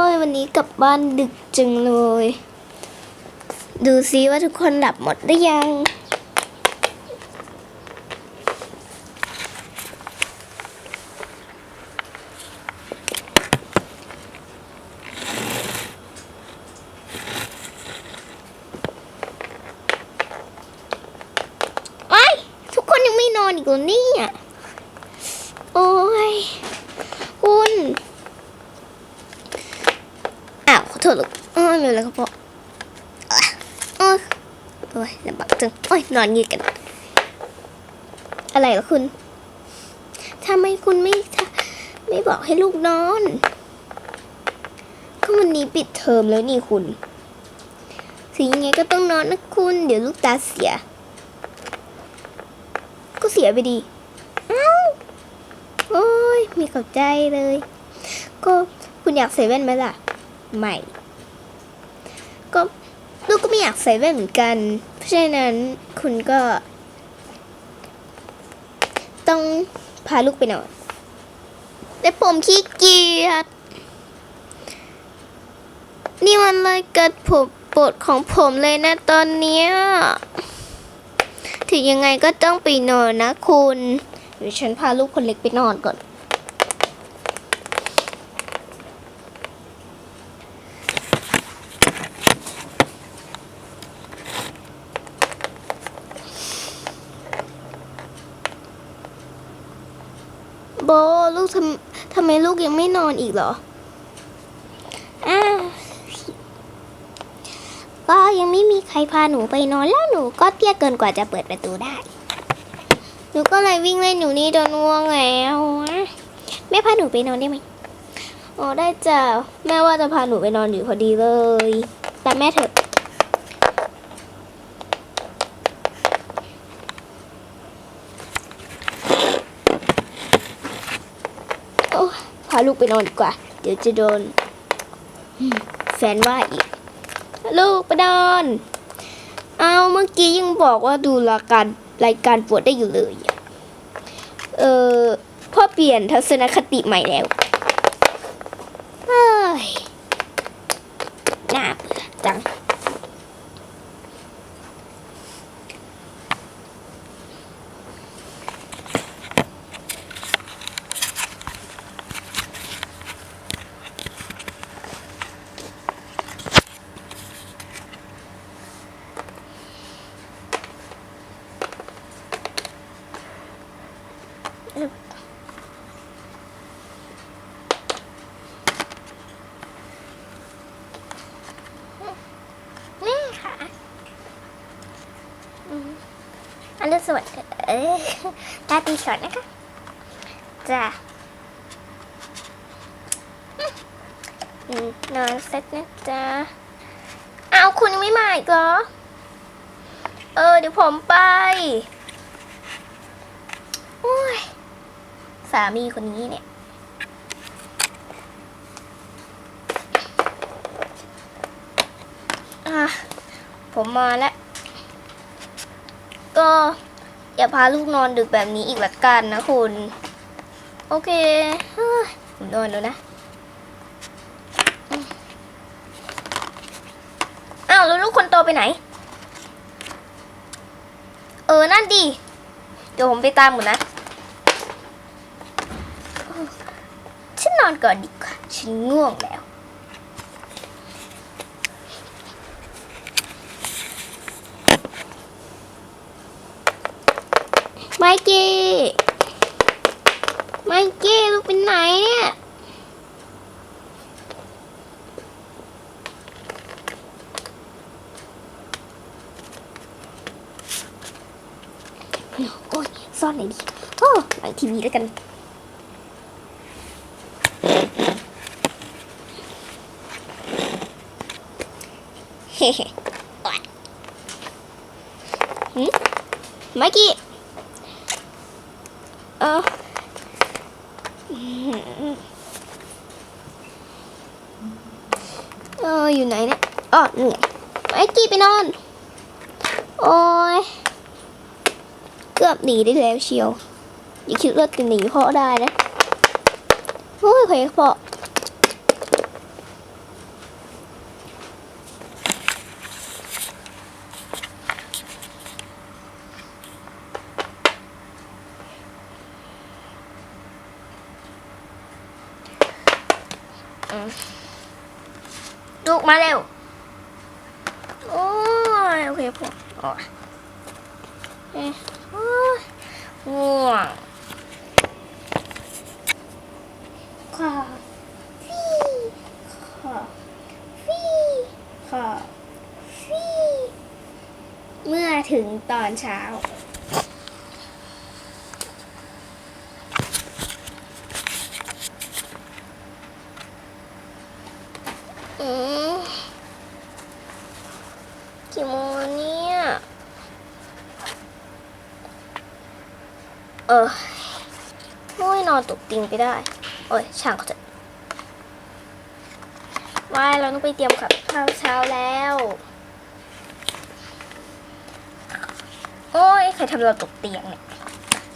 อ้ยวันนี้กลับบ้านดึกจังเลย ดูซิว่าทุกคนหลับหมดหรือยัง ไอ้ยทุกคนยังไม่นอนอีกเหรอเนี่ยโอ้ย คุณ อ้าวขอโทษลูกโอ้ยไม่เป็นไรครับพ่ออโอ้ยโอ้ยลำบากจังโอ้ยนอนยืดกัน อะไรเหรอคุณทำไมคุณไม่ไม่บอกให้ลูกนอน ก็วันนี้ปิดเทอมแล้วนี่คุณถึงยังไงก็ต้องนอนนะคุณ เดี๋ยวลูกตาเสีย ก็เสียไปดีอ้าโอ้ยมีเข้าใจเลย ก็คุณอยากใส่แว่นไหมล่ะ ไม่ ก็ลูกก็ไม่อยากใส่แว่นเหมือนกัน เพราะฉะนั้นคุณก็ ต้องพาลูกไปนอนแต่ผมขี้เกียจนี่มันเลยเกิดผมปวดของผมเลยนะตอนเนี้ยถึงยังไงก็ต้องไปนอนนะคุณเดี๋ยวฉันพาลูกคนเล็กไปนอนก่อน โบลู กทำทำไมลูกยังไม่นอนอีกเหรออ้าวก็ยังไม่มีใครพาหนูไปนอนแล้วหนูก็เตี้ยเกินกว่าจะเปิดประตูได้ หนูก็เลยวิ่งเล่นอยู่นี่จนง่วงแล้วแม่พาหนูไปนอนได้ไหมอ๋อได้จ้ะแม่ว่าจะพาหนูไปนอนอยู่พอดีเลยแต่แม่เถอะ โอ้พาลูกไปนอนดีกว่า เดี๋ยวจะโดน แฟนว่าอีก ลูกไปนอน เอาเมื่อกี้ยังบอกว่าดูรายการรายการปวดได้อยู่เลย เออพ่อเปลี่ยนทัศนคติใหม่แล้วเฮ้ยน่าเบื่อจัง นี่ค่ะอืม อันนี้สวยเอ้ยตาตีช็อตนะคะจ้ะนอนเซ็ตนะจ๊ะเอาคุณไม่มาอีกเหรอ เออ เดี๋ยวผมไปโอ้ยสามีคนนี้เนี่ยอะผมมาแล้ว ก็อย่าพาลูกนอนดึกแบบนี้อีกละกันนะคุณ โอเคผมนอนแล้วนะ อ้าวแล้วลูกคนโตไปไหน เออ นั่นดี เดี๋ยวผมไปตามก่อนนะ ฉันนอนก่อนดีกว่า ฉันง่วงแล้ว ไมกี้ไมกี้ลูกเป็นไหนเนี่ยโอ้ยซ่อนไหนดีโอ้หลังทีวีแล้วกันเฮ้เฮ้โอ๊ยหืมไมกี้ เอออยู่ไหนเนี่ยอ๋อเหนื่อยไมกี้ไปนอน โอ้ย เกือบหนีได้แล้วเชียว อย่าคิดว่าจะหนีพ่อได้นะ โอ้ยใครพ่อ ลูกมาเร็ว โอ้ยโอเคพอโอ้ยง่วงขอฟี่ขอฟี่ขอฟี่เมื่อถึงตอนเช้า อืมกี่โมงแล้วเนี่ย เออโอ้ยนอนตกติงไปได้ โอ้ยช่างเขาเถอะว่ายเราต้องไปเตรียมกับข้าวเช้าแล้ว โอ้ยใครทำเราตกเตียงเนี่ย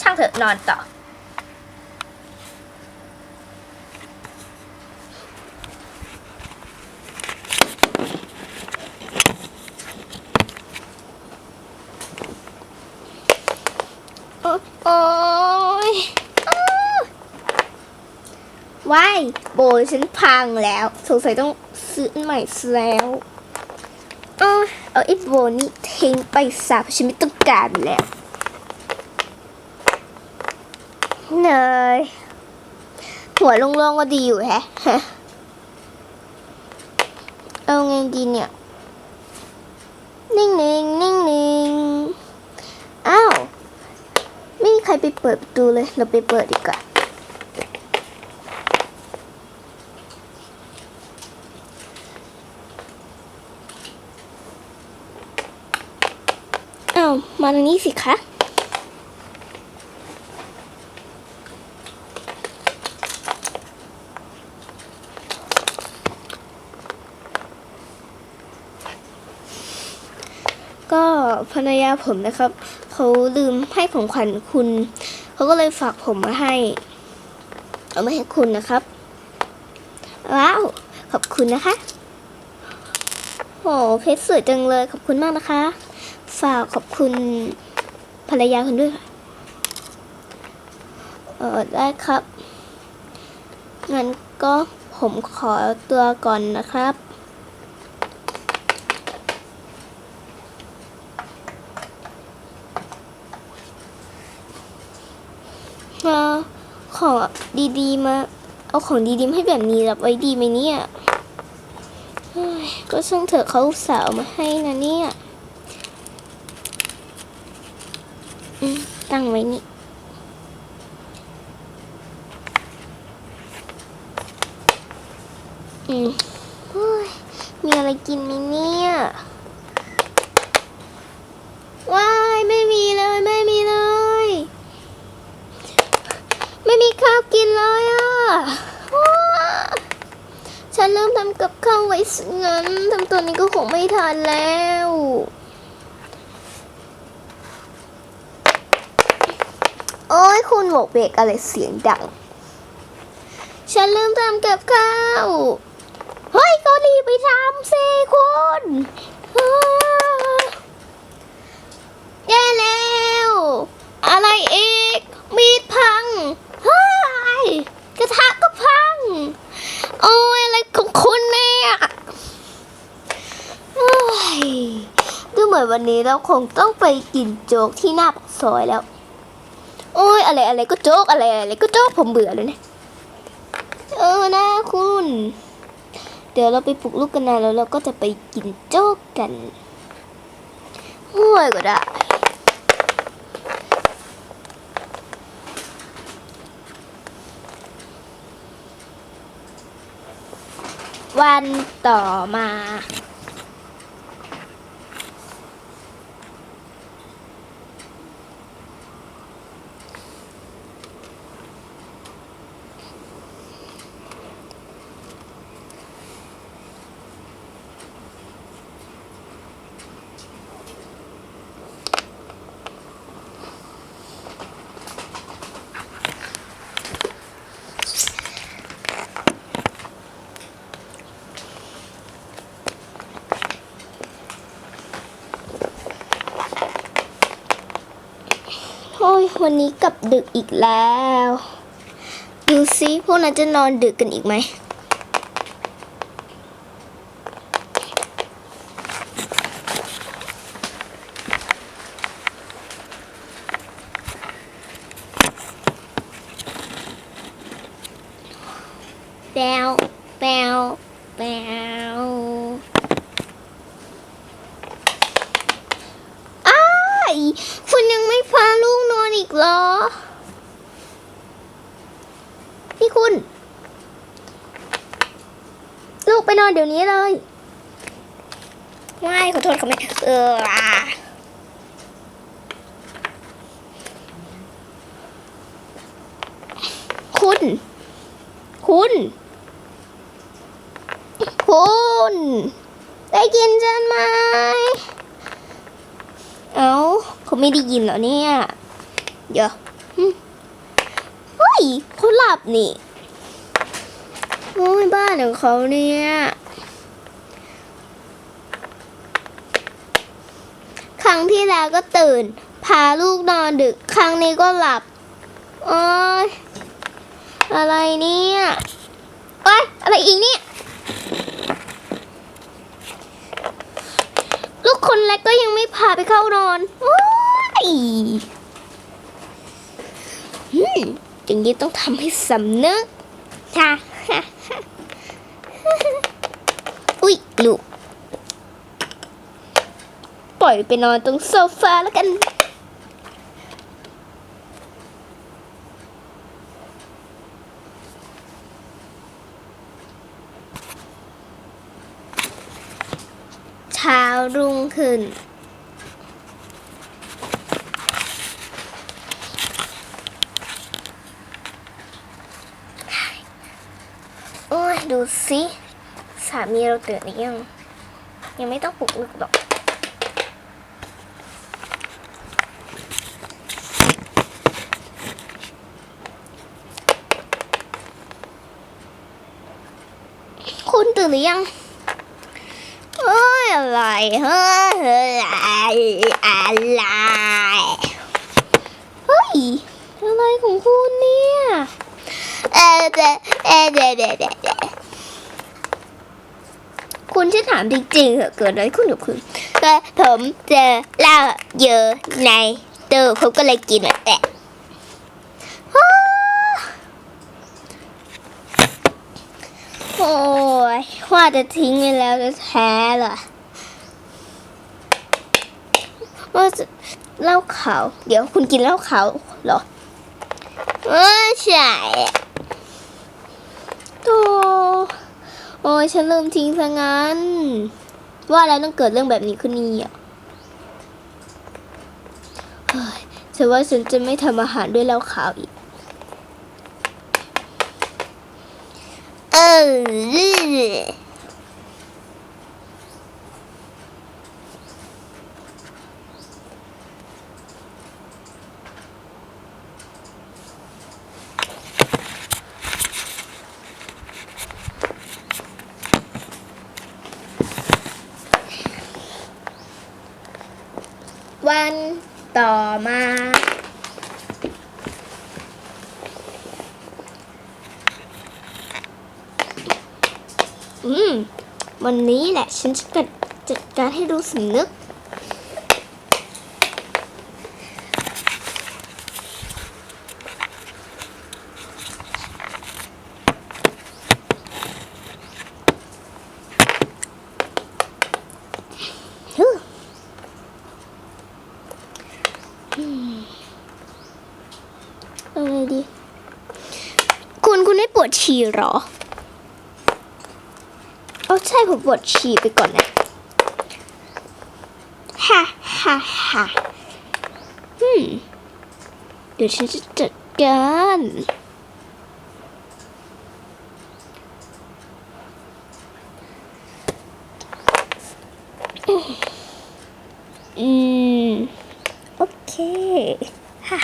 ช่างเถอะนอนต่อ โอ๊ยโอ๊ยอ้าว ว้ายโบฉันพังแล้วสงสัยต้องซื้อใหม่ซะแล้วเอาเอาไอ้โบนี่ทิ้งไปซะเพราะฉันไม่ต้องการแล้วเนยหัวโล่งๆก็ดีอยู่แฮะฮะเอาไงดีเนี่ย นิ่งๆนิ่งๆอ้าวไม่มีใครไปเปิดประตูเลย เราไปเปิดดีกว่า อ้าวมาทางนี้สิคะก็ภรรยาผมนะครับเขาลืมให้ของขวัญคุณ เขาก็เลยฝากผมมาให้ เอามาให้คุณนะครับ ว้าว ขอบคุณนะคะโหเพชรสวยจังเลยขอบคุณมากนะคะ ฝากขอบคุณภรรยาคุณด้วยค่ะเออได้ครับ งั้นก็ผมขอตัวก่อนนะครับมาของดีๆมา เอาของดีๆมาให้แบบนี้รับไว้ดีไหมเนี่ยเฮ้ยก็ช่างเถอะเขาอุตสาวมาให้นะเนี่ยอืม ตั้งไว้นี่ อืมเฮ้ยมีอะไรกินไหมเนี่ย ว้าย ไม่มีเลย ไม่มีเลย ไม่มีข้าวกินเลยอะ ฉันเริ่มทำกับข้าวไว้สงั้นทำตัวนี้ก็คงไม่ทันแล้ว โอ้ยคุณบอกเบรกอะไรเสียงดัง ฉันลืมทำกับข้าว เฮ้ยก็รีบไปทำสิคุณอ้าแย่แล้ว อะไรอีก มีดพัง เฮ้ย กระทะก็พัง โอ้ยอะไรของคุณเนี่ยโอ้ยดูเหมือนวันนี้เราคงต้องไปกินโจ๊กที่หน้าปากซอยแล้ว อะไรอะไรก็โจ๊กอะไรอะไรก็โจ๊กผมเบื่อเลยเนี่ยเออนะคุณ เดี๋ยวเราไปปลุกลูกกันนะแล้วเราก็จะไปกินโจ๊กกันห่วยก็ได้ วันต่อมา วันนี้กลับดึกอีกแล้ว ดูซิพวกนั้นจะนอนดึกกันอีกไหม วแปวแปวอ้ายคุณยังไม่พาลูกนอนอีกเหรอ นี่คุณ ลูกไปนอน เดี๋ยวนี้เลย ไม่ขอโทษค่ะแม่เออคุณ คุณ คุณ ได้ยินฉันไหม เอาเขาไม่ได้ยินเหรอเนี่ย เดี๋ยวเฮ้ยเขาหลับนี่ โอ้ยบ้านของเขาเนี่ย รั้งที่แล้วก็ตื่น พาลูกนอนดึก ครั้งนี้ก็หลับโอ้ยอะไรเนี่ยโอ้ยอะไรอีกเนี่ยลูกคนเล็กก็ยังไม่พาไปเข้านอนโอ้ยอืมอย่างนี้ต้องทำให้สำนึกค่ะอุ๊ยลูก ปล่อยไปนอนตรงโซฟาแล้วกัน เช้ารุ่งขึ้น โอ้ยดูสิ สามีเราตื่นหรือยัง ยังไม่ต้องปลุกลูกหรอก คุณตื่น หรือยังเฮ้ยอะไรเฮ้ยอะไรเฮ้ยอะไรของคุณเนี่ยเออเดเออเดเดเดเดคุณช่วยถามจริงๆเหอะเกิดอะไรขึ้นกับคุณก็ผมเจอเหล้าเยอะในตู้ผมก็เลยกินแต่โอ้ ว่าจะทิ้งไปแล้วจะแท้เหรอว่าจะเล้าขาว เดี๋ยวคุณกินเล้าขาวเหรอเออใช่โตโอ้ยฉันเริ่มทิ้งซะงั้น ว่าแล้วต้องเกิดเรื่องแบบนี้ขึ้นนี่อะเฮ้ยฉันว่าฉันจะไม่ทำอาหารด้วยเล้าขาวอีก เอวันต่อมา อืม วันนี้แหละฉันจะจัดจัดการให้รู้สำนึกฮึอืมเอาไงดี คุณคุณไม่ปวดฉี่หรอ ใช่ผมปวดฉี่ไปก่อนนะฮ่าฮ่าฮ่าอืมเดี๋ยวฉันจะจัดการอืม โอเคฮ่า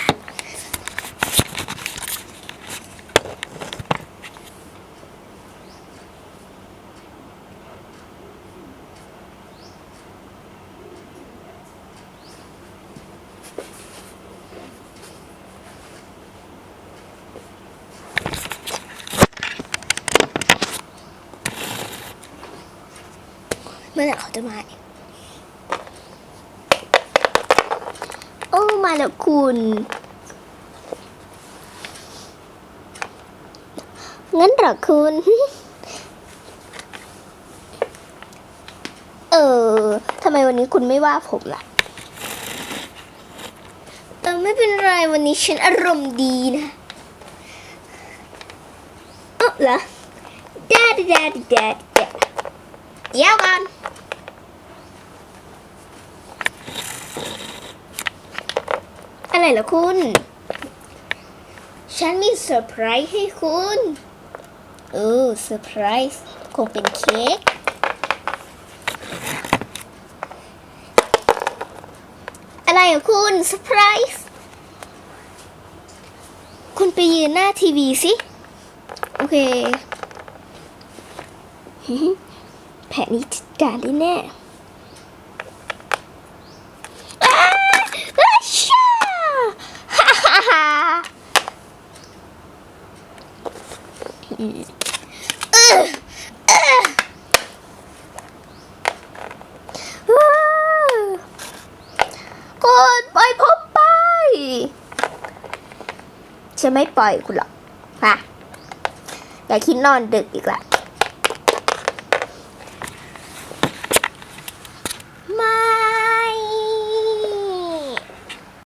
เมื่อไหร่เขาจะมาอีกโอ้มาแล้วคุณงั้นหรอคุณ เออทำไมวันนี้คุณไม่ว่าผมล่ะ เออไม่เป็นไรวันนี้ฉันอารมณ์ดีนะเออเหรอดดาดาดาดาเดี๋ยวก่อน อะไรเหรอคุณ ฉันมีเซอร์ไพรส์ให้คุณ เออเซอร์ไพรส์คงเป็นเค้กอะไรอะคุณเซอร์ไพรส์คุณไปยืนหน้าทีวีสิ โอเค แผนนี้จัดการได้แน่อ้าอ้าช่าฮ่าฮ่าฮ่าอืมเออเออว้าว กดปล่อยผมไป ฉันไม่ปล่อยคุณหรอกค่ะอย่าคิดนอนดึกอีกละ